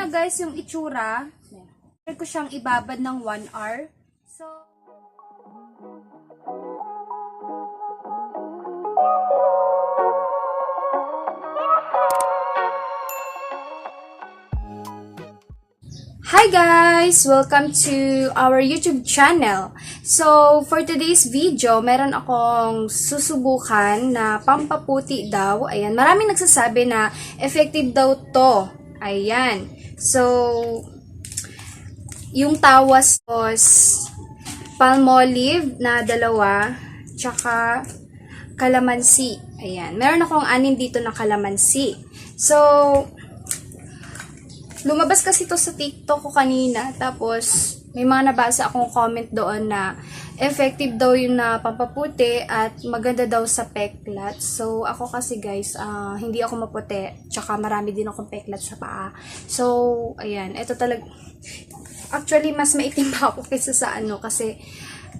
na guys yung itsura. Try ko siyang ibabad ng 1 hour. So, Hi guys! Welcome to our YouTube channel. So, for today's video, meron akong susubukan na pampaputi daw. Ayan, maraming nagsasabi na effective daw to. Ayan. So, yung tawas was palmolive na dalawa, tsaka kalamansi. Ayan. Meron akong anim dito na kalamansi. So, lumabas kasi to sa TikTok ko kanina. Tapos, may mga nabasa akong comment doon na effective daw yung na pampaputi at maganda daw sa peklat. So, ako kasi guys, ah, hindi ako maputi. Tsaka marami din akong peklat sa paa. So, ayan. Ito talag... Actually, mas maitim pa ako kaysa sa ano kasi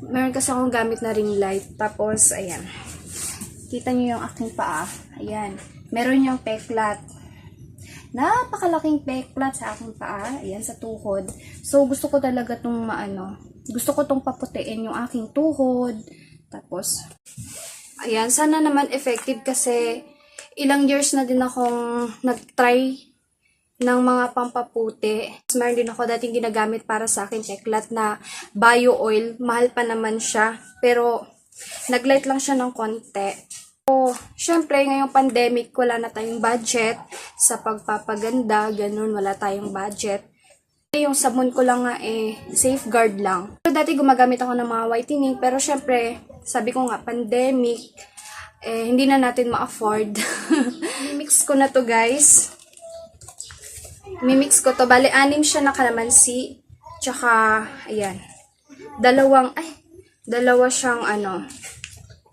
meron kasi akong gamit na ring light. Tapos, ayan. Kita nyo yung aking paa. Ayan. Meron yung peklat napakalaking peklat sa aking paa, ayan, sa tuhod. So, gusto ko talaga itong maano, gusto ko itong paputiin yung aking tuhod. Tapos, ayan, sana naman effective kasi ilang years na din akong nag-try ng mga pampaputi. Meron din ako dating ginagamit para sa akin peklat na bio oil. Mahal pa naman siya. Pero, naglight lang siya ng konti. Syempre, ngayong pandemic, wala na tayong budget sa pagpapaganda, ganun, wala tayong budget. Yung sabon ko lang nga eh, safeguard lang. So, dati gumagamit ako ng mga whitening, pero syempre, sabi ko nga, pandemic, eh, hindi na natin ma-afford. Mimix ko na to, guys. Mimix ko to. Bale, anim siya na kalamansi. Tsaka, ayan. Dalawang, ay, dalawa siyang ano,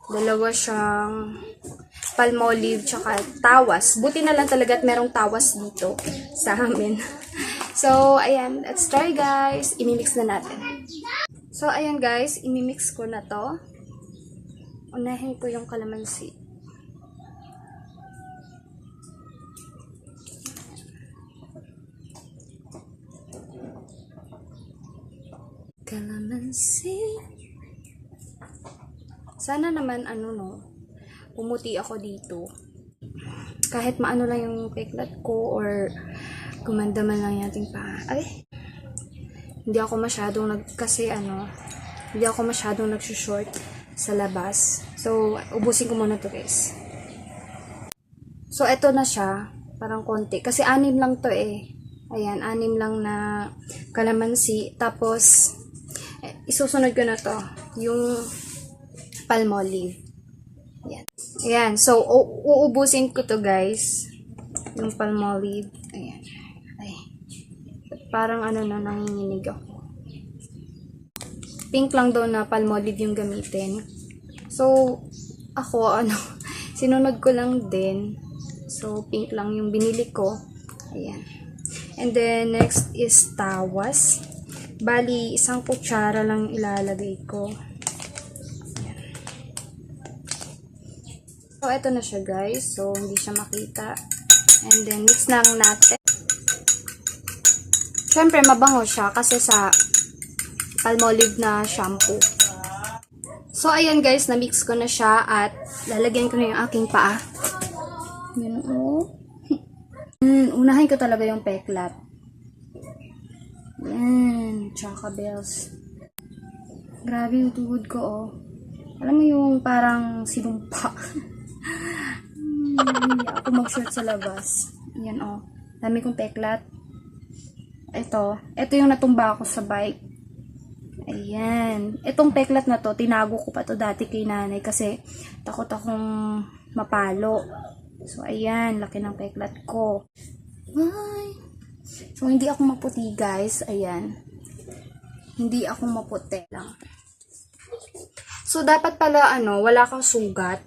dalawa siyang palmolive tsaka tawas. Buti na lang talaga at merong tawas dito sa amin. So, ayan. Let's try guys. Imimix na natin. So, ayan guys. Imimix ko na to. Unahin ko yung kalamansi. Kalamansi. Sana naman ano no, pumuti ako dito. Kahit maano lang yung peklat ko or gumanda man lang yung ating pa. Ay, hindi ako masyadong nag, kasi ano, hindi ako masyadong nagsushort sa labas. So, ubusin ko muna to guys. So, eto na siya. Parang konti. Kasi anim lang to eh. Ayan, anim lang na kalamansi. Tapos, eh, isusunod ko na to. Yung palmolive. Ayan. Ayan. So, uubusin ko to guys. Yung palmolive. Ayan. Ay. Parang ano na, nanginginig ako. Pink lang daw na palmolive yung gamitin. So, ako, ano, sinunod ko lang din. So, pink lang yung binili ko. Ayan. And then, next is tawas. Bali, isang kutsara lang ilalagay ko. So, eto na siya guys. So, hindi siya makita. And then, mix lang natin. Siyempre, mabango siya kasi sa palmolive na shampoo. So, ayan guys, na-mix ko na siya at lalagyan ko na yung aking paa. Yan o. Mm, unahin ko talaga yung peklat. Yan, tsaka bells. Grabe yung tuhod ko, oh. Alam mo yung parang sinumpa. hmm, hindi ako mag-short sa labas. Yan, oh. Dami kong peklat. Ito. Ito yung natumba ako sa bike. Ayan. Itong peklat na to, tinago ko pa to dati kay nanay kasi takot akong mapalo. So, ayan. Laki ng peklat ko. Ay. So, hindi ako maputi, guys. Ayan. Hindi ako maputi lang. So, dapat pala, ano, wala kang sugat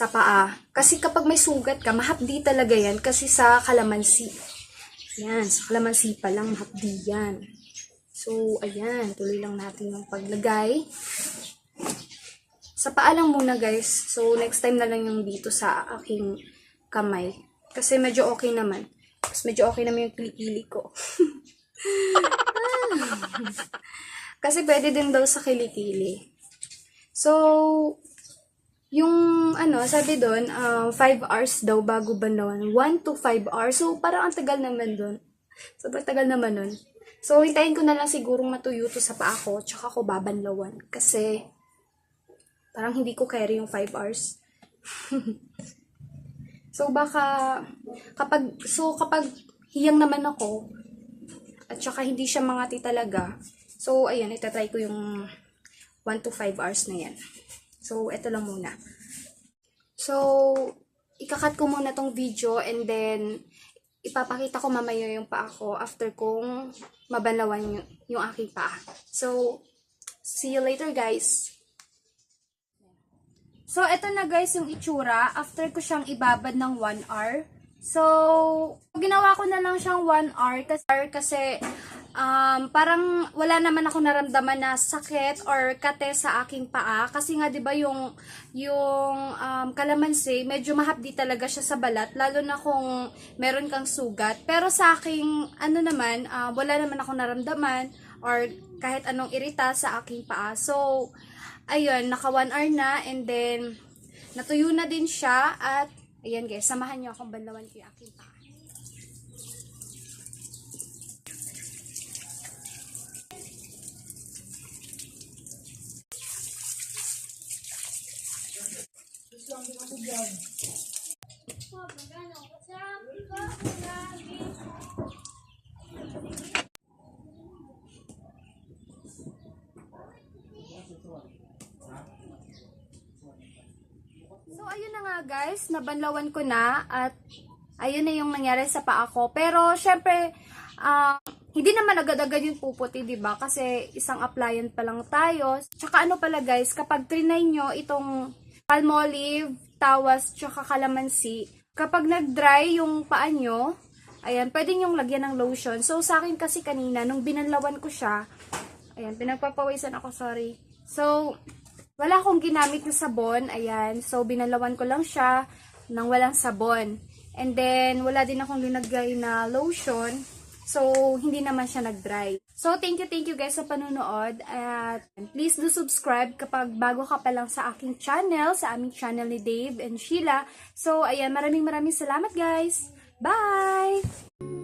sa paa. Kasi kapag may sugat ka, mahapdi talaga yan kasi sa kalamansi. Yan, sa kalamansi pa lang, mahapdi yan. So, ayan, tuloy lang natin yung paglagay. Sa paa lang muna, guys. So, next time na lang yung dito sa aking kamay. Kasi medyo okay naman. Tapos medyo okay naman yung kilikili ko. Kasi pwede din daw sa kilikili. So, yung ano, sabi doon, 5 hours daw bago banlawan. 1 to 5 hours. So, parang ang tagal naman doon. Sobrang tagal naman nun. So, hintayin ko na lang sigurong matuyo to sa paa ko, tsaka ko babanlawan. Kasi, parang hindi ko carry yung 5 hours. so, baka, kapag, so, kapag hiyang naman ako, at saka hindi siya mangati talaga, so, ayun, itatry ko yung 1 to 5 hours na yan. So, eto lang muna. So, ikakat ko muna tong video and then ipapakita ko mamaya yung paa ko after kong mabanlawan yung, yung aking paa. So, see you later guys! So, eto na guys yung itsura after ko siyang ibabad ng 1 hour. So, ginawa ko na lang siyang 1 hour kasi, kasi um, parang wala naman ako naramdaman na sakit or kate sa aking paa. Kasi nga 'di ba yung, yung um, kalamansi, medyo mahapdi talaga siya sa balat. Lalo na kung meron kang sugat. Pero sa aking, ano naman, uh, wala naman ako naramdaman or kahit anong irita sa aking paa. So, ayun, naka 1 hour na and then natuyo na din siya at ayan guys, samahan niyo akong banlawan ko yung aking paa. So, ayun na nga guys, nabanlawan ko na at ayun na yung nangyari sa paa ko. Pero, syempre, ah, hindi naman agad-agad yung puputi, di ba? Kasi isang appliance pa lang tayo. Tsaka ano pala guys, kapag trinay nyo itong palmolive, tawas, tsaka kalamansi, kapag nag-dry yung paa nyo, ayan, pwede nyong lagyan ng lotion. So, sa akin kasi kanina, nung binanlawan ko siya, ayan, pinagpapawisan ako, sorry. So, wala akong ginamit na sabon, ayan. So, binalawan ko lang siya ng walang sabon. And then, wala din akong linagay na lotion. So, hindi naman siya nag-dry. So, thank you, thank you guys sa panunood. At please do subscribe kapag bago ka pa lang sa aking channel, sa aming channel ni Dave and Sheila. So, ayan, maraming maraming salamat guys. Bye!